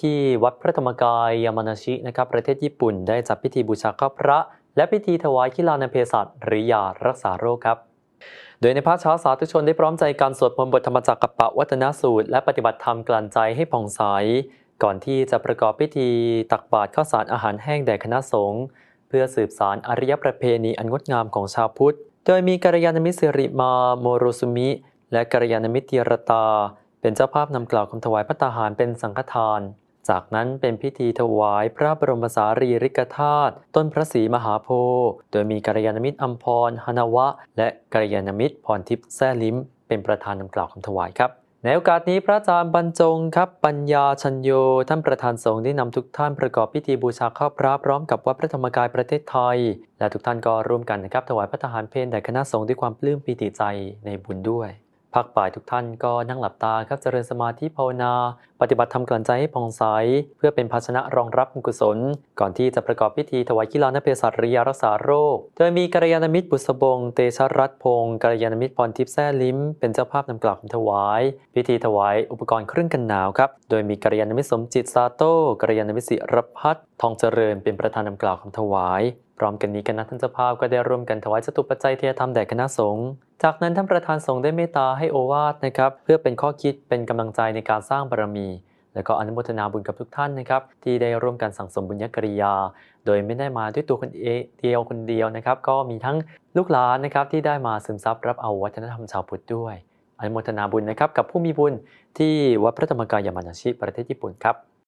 ที่วัดพระธรรมกายยามานาชินะครับประเทศญี่ปุ่นได้จัดพิธีบูชาข้าพระ และพิธีถวายขีลานเภสัชหรือยารักษาโรคครับโดยในภาคเช้าสาธุชนได้พร้อมใจการสวดมนต์บทธรรมจักรกัปปะวัฒนสูตร และปฏิบัติธรรมกลั่นใจให้ผ่องใส ก่อนที่จะประกอบพิธีตักบาตรข้าวสารอาหารแห้งแด่คณะสงฆ์เพื่อสืบสารอารยประเพณีอันงดงามของชาวพุทธ โดยมีกัลยาณมิตรสิริมาโมโรสุมิ และกัลยาณมิตรเตียรตา เป็นเจ้าภาพนำกล่าวคำถวายพระตาหารเป็นสังฆทาน จากนั้นเป็นพิธีถวายพระบรมสารีริกธาตุต้นพระศรีมหาโพธิ์โดยมีกัลยาณมิตรอัมพรฮานาวะ และกัลยาณมิตรพรทิพย์แซ่ลิ้ม เป็นประธานนำกล่าวคำถวายครับในโอกาสนี้พระอาจารย์บรรจงครับ ปัญญาชัญโย ท่านประธานสงฆ์ได้นำทุกท่านประกอบพิธีบูชาข้าวพระพร้อมกับวัดพระธรรมกายประเทศไทย และทุกท่านก็ร่วมกันนะครับถวายพระทหารเพลแด่คณะสงฆ์ด้วยความปลื้มปีติใจในบุญด้วย พักบ่ายทุกท่านก็นั่งหลับตาครับเจริญสมาธิภาวนา ปฏิบัติธรรมกลั่นใจให้ผ่องใส เพื่อเป็นภาชนะรองรับบุญกุศล ก่อนที่จะประกอบพิธีถวายกีฬานเภสัชริยารักษาโรค โดยมีกัลยาณมิตรบุษบง เตชะรัตพงศ์กัลยาณมิตรพรทิพย์แซ่ลิ้ม เป็นเจ้าภาพนำกล่าวคำถวาย พิธีถวายอุปกรณ์เครื่องกันหนาวครับ โดยมีกัลยาณมิตรสมจิตซาโต้กัลยาณมิตรศิรพัฒน์ทองเจริญเป็นประธานนำกล่าวคำถวาย พร้อมกันนี้คณะท่านเจ้าภาพก็ได้ร่วมกันถวายจตุปัจจัยเทียธรรมแด่คณะสงฆ์ จากนั้นท่านประธานสงฆ์ได้เมตตาให้โอวาทนะครับเพื่อเป็นข้อคิดเป็นกำลังใจในการสร้างบารมี และก็อนุโมทนาบุญกับทุกท่านนะครับที่ได้ร่วมกันสั่งสมบุญญกริยา โดยไม่ได้มาด้วยตัวคนเอเดียวคนเดียวนะครับก็มีทั้งลูกหลานนะครับที่ได้มาซึมซับรับเอาวัฒนธรรมชาวพุทธด้วยอนุโมทนาบุญนะครับกับผู้มีบุญที่วัดพระธรรมกายยามานาชิประเทศญี่ปุ่นครับ